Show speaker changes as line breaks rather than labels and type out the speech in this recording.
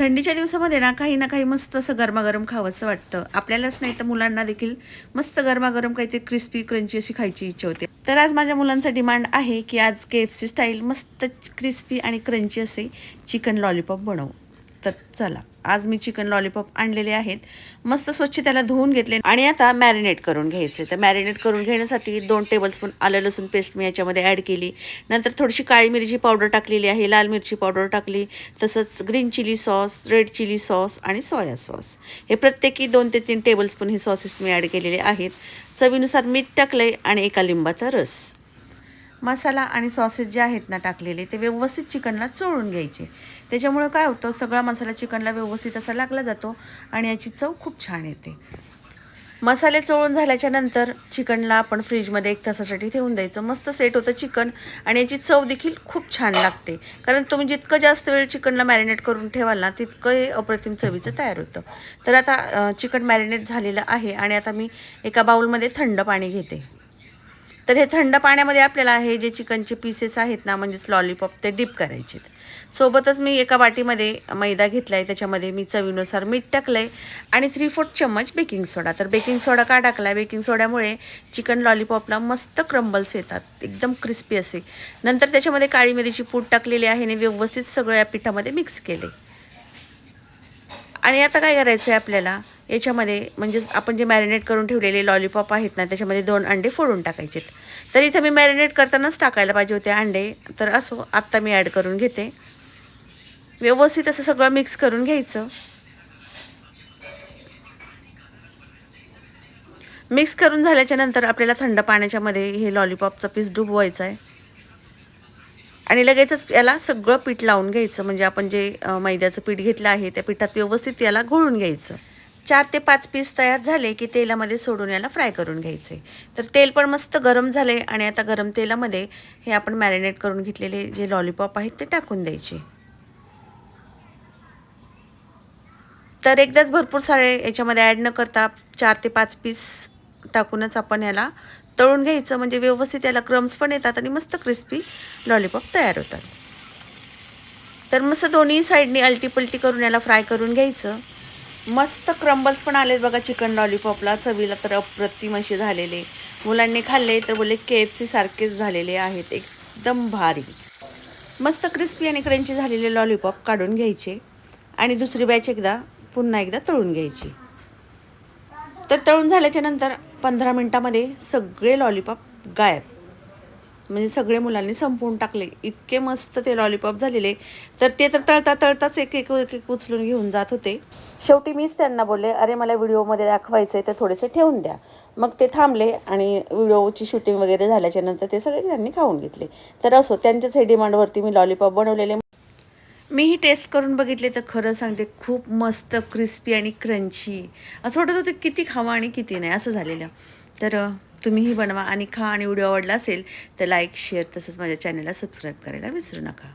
थंडीच्या दिवसामध्ये ना काही ना काही मस्त असं गरमागरम खावंसं वाटतं. आपल्यालाच नाही तर मुलांना देखील मस्त गरमागरम काहीतरी क्रिस्पी क्रंची अशी खायची इच्छा होते. तर आज माझ्या मुलांचा डिमांड आहे की आज के एफ सी स्टाईल मस्त क्रिस्पी आणि क्रंची असे चिकन लॉलीपॉप बनवू. तर चला. आज मी चिकन लॉलीपॉप आणलेले आहेत. मस्त स्वच्छ त्याला धुवून घेतले आणि आता मॅरिनेट करून घ्यायचे. तर मॅरिनेट करून घेण्यासाठी दोन टेबलस्पून आलं लसूण पेस्ट मी याच्यामध्ये ॲड केली. नंतर थोडीशी काळी मिरची पावडर टाकलेली आहे लाल मिरची पावडर टाकली. तसंच green chilli sauce red chilli sauce आणि सोया सॉस हे प्रत्येकी दोन ते तीन टेबलस्पून हे सॉसेस मी ॲड केलेले आहेत. चवीनुसार मीठ टाकलं आहे आणि एका लिंबाचा रस. मसाला आणि सॉसेस जे आहेत ना टाकलेले ते व्यवस्थित चिकनला चोळून घ्यायचे. त्याच्यामुळं काय होतं सगळा मसाला चिकनला व्यवस्थित असा लागला जातो आणि याची चव खूप छान येते. मसाले चोळून झाल्याच्यानंतर चिकनला आपण फ्रीजमध्ये एक तासासाठी ठेवून द्यायचं. मस्त सेट होतं चिकन आणि याची चव देखील खूप छान लागते. कारण तुम्ही जितकं जास्त वेळ चिकनला मॅरिनेट करून ठेवाल ना तितकं हे अप्रतिम चवीचं तयार होतं. तर आता चिकन मॅरिनेट झालेलं आहे आणि आता मी एका बाउलमध्ये थंड पाणी घेते. तर हे थंड पाण्यामध्ये आपल्याला हे जे चिकनचे पीसेस आहेत ना म्हणजेच लॉलीपॉप ते डीप करायचे सोबतच मी एका वाटीमध्ये मैदा घेतला आहे त्याच्यामध्ये मी चवीनुसार मीठ टाकलं आहे आणि थ्री फोर्थ चम्मच बेकिंग सोडा तर बेकिंग सोडा का टाकला आहे बेकिंग सोड्यामुळे चिकन लॉलीपॉपला मस्त क्रंबल्स येतात एकदम क्रिस्पी असे. नंतर त्याच्यामध्ये काळी मिरीची पूड टाकलेली आहे आणि व्यवस्थित सगळं या पिठामध्ये मिक्स केले आणि आता काय करायचं आहे आपल्याला? याच्यामध्ये म्हणजेच आपण जे मॅरिनेट करून ठेवलेले लॉलीपॉप आहेत ना त्याच्यामध्ये दोन अंडे फोडून टाकायचेत. तर इथं मी मॅरिनेट करतानाच टाकायला पाहिजे होते अंडे. तर असो आत्ता मी ॲड करून घेते. व्यवस्थित असं सगळं मिक्स करून घ्यायचं. मिक्स करून झाल्याच्यानंतर आपल्याला थंड पाण्याच्यामध्ये हे लॉलीपॉपचा पीस डुबवायचा आहे आणि लगेचच याला सगळं पीठ लावून घ्यायचं. म्हणजे आपण जे मैद्याचं पीठ घेतलं आहे त्या पिठात व्यवस्थित याला घोळून घ्यायचं. चार ते पाच पीस तयार झाले की तेलामध्ये सोडून याला फ्राय करून घ्यायचे. तर तेल पण मस्त गरम झाले आणि आता गरम तेलामध्ये हे आपण मॅरिनेट करून घेतलेले जे लॉलीपॉप आहेत ते टाकून द्यायचे. तर एकदाच भरपूर सारे याच्यामध्ये ॲड न करता चार ते पाच पीस टाकूनच आपण याला तळून घ्यायचं. म्हणजे व्यवस्थित याला क्रम्स पण येतात आणि मस्त क्रिस्पी लॉलीपॉप तयार होतात. तर मस्त दोन्ही साईडनी अल्टीपल्टी करून याला फ्राय करून घ्यायचं. मस्त क्रम्बल्स पण आलेत बघा चिकन लॉलीपॉपला. चवीला तर अप्रतिम असे झालेले. मुलांनी खाल्ले तर बोलले के एफ सी सारखेच झालेले आहेत. एकदम भारी. मस्त क्रिस्पी आणि क्रंची झालेले लॉलीपॉप काढून घ्यायचे. आणि दुसरी बॅच एकदा पुन्हा एकदा तळून घ्यायची. तर तळून झाल्याच्यानंतर पंधरा मिनटामध्ये सगळे लॉलीपॉप गायब. म्हणजे सगळे मुलांनी संपवून टाकले. इतके मस्त ते लॉलीपॉप झालेले. तर ते तर तळता तळताच एक एक एक एक उचलून घेऊन जात होते. शेवटी मीच त्यांना बोलले अरे मला व्हिडिओमध्ये दाखवायचं आहे तर थोडेसे ठेवून द्या. मग ते थांबले आणि व्हिडिओची शूटिंग वगैरे झाल्याच्यानंतर ते सगळे त्यांनी खाऊन घेतले. तर असो त्यांच्याच हे डिमांडवरती मी लॉलीपॉप बनवलेले. मीही टेस्ट करून बघितले तर खरं सांगते खूप मस्त क्रिस्पी आणि क्रंची असं वाटत होतं किती खावं आणि किती नाही असं झालेलं. तर तुम्हीही बनवा आणि खा आणि व्हिडिओ आवडला असेल तर लाईक शेअर तसंच माझ्या चॅनलला सबस्क्राईब करायला विसरू नका.